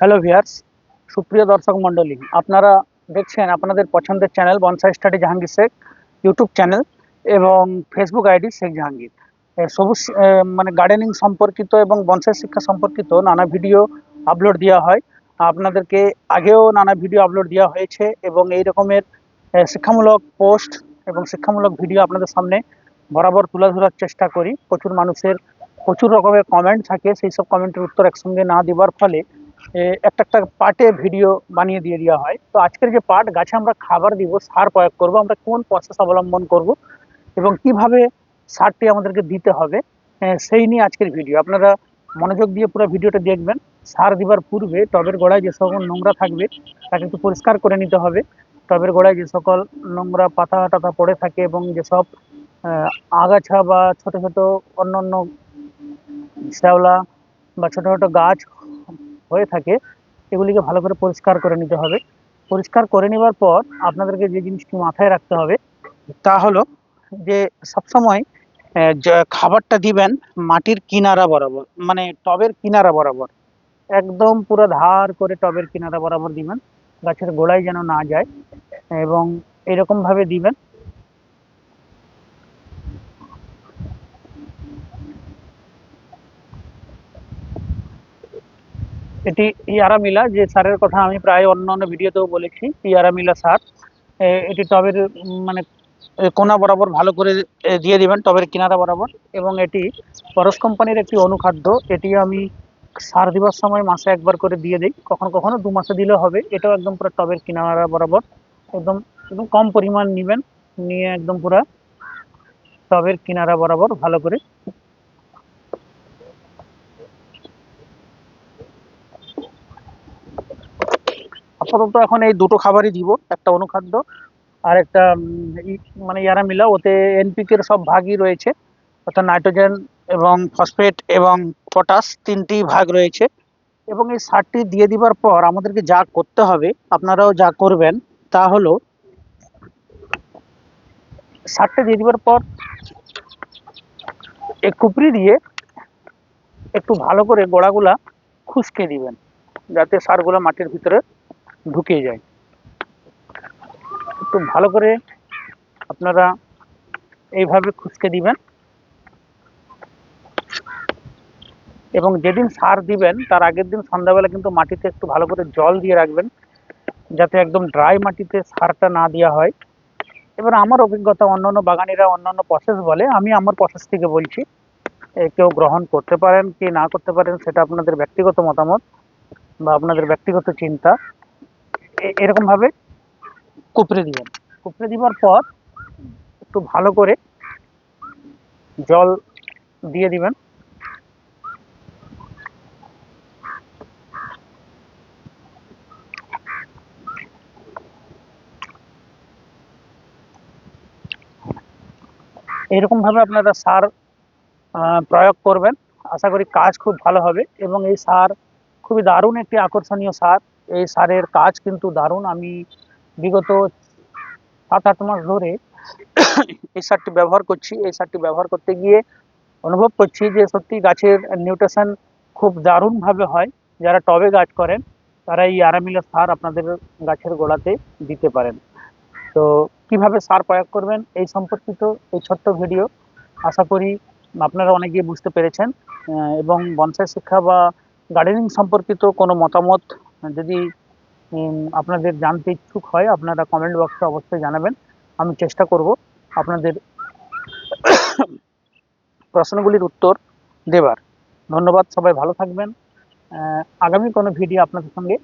Hello viewers সুপ্রিয় দর্শক মণ্ডলী, আপনারা দেখছেন আপনাদের পছন্দের channel bonsai study Jahangir Sheikh YouTube channel এবং ফেসবুক আইডি শেখ জাহাঙ্গীর সবুজ মানে গার্ডেনিং সম্পর্কিত এবং বনসাই শিক্ষা সম্পর্কিত নানা ভিডিও আপলোড দেওয়া হয়। আপনাদেরকে আগেও নানা ভিডিও আপলোড দেওয়া হয়েছে এবং এই রকমের শিক্ষামূলক পোস্ট এবং শিক্ষামূলক ভিডিও আপনাদের সামনে বরাবর তুলে ধরার চেষ্টা করি। প্রচুর মানুষের প্রচুর রকমের কমেন্ট থাকে সেই সব কমেন্টের উত্তর একসঙ্গে না দেওয়ার ফলে একটা একটা পার্টে ভিডিও বানিয়ে দিয়ে দেওয়া হয়। তো আজকের যে পার্ট গাছে আমরা খাবার দিব, সার প্রয়োগ করব, আমরা কোন প্রসেস অবলম্বন করব এবং কীভাবে সারটি আমাদেরকে দিতে হবে সেই নিয়ে আজকের ভিডিও আপনারা মনোযোগ দিয়ে পুরো ভিডিওটা দেখবেন। সার দিবার পূর্বে টবের গোড়ায় যে সকল নোংরা থাকবে তাকে একটু পরিষ্কার করে নিতে হবে। টবের গোড়ায় যে সকল নোংরা পাতা টাতা পড়ে থাকে এবং যেসব আগাছা বা ছোট ছোট অন্য অন্য শ্যাওলা বা ছোটো ছোটো গাছ হয়ে থাকে, এগুলিকে ভালো করে পরিষ্কার করে নিতে হবে। পরিষ্কার করে নেবার পর আপনাদেরকে যে জিনিসটি মাথায় রাখতে হবে, তা হলো যে সবসময় খাবারটা দিবেন মাটির কিনারা বরাবর মানে টবের কিনারা বরাবর। একদম পুরো ধার করে টবের কিনারা বরাবর দিবেন, গাছের গোড়ায় যেন না যায়, এবং এরকমভাবে দিবেন। এটি ইয়ারামিলা, যে সারের কথা আমি প্রায় অন্য অন্য ভিডিওতেও বলেছি, ইয়ারামিলা সার এটি টবের মানে কোনা বরাবর ভালো করে দিয়ে দিবেন, টবের কিনারা বরাবর। এবং এটি পরশ কোম্পানির একটি অনুখাদ্য। এটি আমি সার দেওয়ার সময় মাসে একবার করে দিয়ে দিই। কখনো কখনো দু মাসে দিলেও হবে। এটাও একদম পুরো টবের কিনারা বরাবর। একদম একদম কম পরিমাণ নেবেন। নিয়ে একদম পুরো টবের কিনারা বরাবর ভালো করে আপাতত এখন এই দুটো খাবারই দিব, একটা অনুখাদ্য আর একটা মানে ইয়ারা মিলা ওতে এনপিকের সব ভাগই রয়েছে। অর্থাৎ নাইট্রোজেন এবং ফসফেট এবং পটাশ তিনটি ভাগ রয়েছে। এবং এই সারটি দিয়ে দিবার পর আমাদেরকে যা করতে হবে, আপনারাও যা করবেন, তা হলো সারটা দিয়ে দিবার পর এক কুপরি দিয়ে একটু ভালো করে গোড়াগুলা খুশকে দিবেন, যাতে সারগুলো মাটির ভিতরে ঢুকে যায়। একটু ভালো করে আপনারা এইভাবে খুশকে দিবেন। এবং যেদিন সার দিবেন, তার আগের দিন সন্ধ্যাবেলা কিন্তু মাটিতে একটু ভালো করে জল দিয়ে রাখবেন, যাতে একদম ড্রাই মাটিতে সারটা না দেওয়া হয়। এবার আমার অভিজ্ঞতা, অন্যান্য বাগানিরা অন্যান্য প্রসেস বলে, আমি আমার প্রসেস থেকে বলছি। কেউ গ্রহণ করতে পারেন কি না করতে পারেন, সেটা আপনাদের ব্যক্তিগত মতামত বা আপনাদের ব্যক্তিগত চিন্তা। এরকমভাবে কুপড়ে দিবেন কুপড়ে দিবার পর একটু ভালো করে জল দিয়ে দিবেন। এরকম ভাবে আপনারা সার প্রয়োগ করবেন। আশা করি কাজ খুব ভালো হবে এবং এই সার খুবই দারুণ একটি আকর্ষণীয় সার। এই সারের কাজ কিন্তু দারুণ। আমি বিগত সাত, আট মাস ধরে এই সারটি ব্যবহার করছি। এই সারটি ব্যবহার করতে গিয়ে অনুভব করছি যে সত্যি গাছের নিউট্রিশন খুব দারুণভাবে হয়। যারা টবে গাছ করেন, তারা এই আরামিলা সার আপনাদের গাছের গোড়াতে দিতে পারেন। তো কীভাবে সার প্রয়োগ করবেন এই সম্পর্কিত এই ছোট্ট ভিডিও আশা করি আপনারা অনেকেই বুঝতে পেরেছেন। এবং বনসাই শিক্ষা বা গার্ডেনিং সম্পর্কিত কোনো মতামত যদি আপনাদের জানতে ইচ্ছুক হয়, আপনারা কমেন্ট বক্সে অবশ্যই জানাবেন। আমি চেষ্টা করব আপনাদের প্রশ্নগুলির উত্তর দেবার। ধন্যবাদ, সবাই ভালো থাকবেন। আগামী কোনো ভিডিও আপনাদের সঙ্গে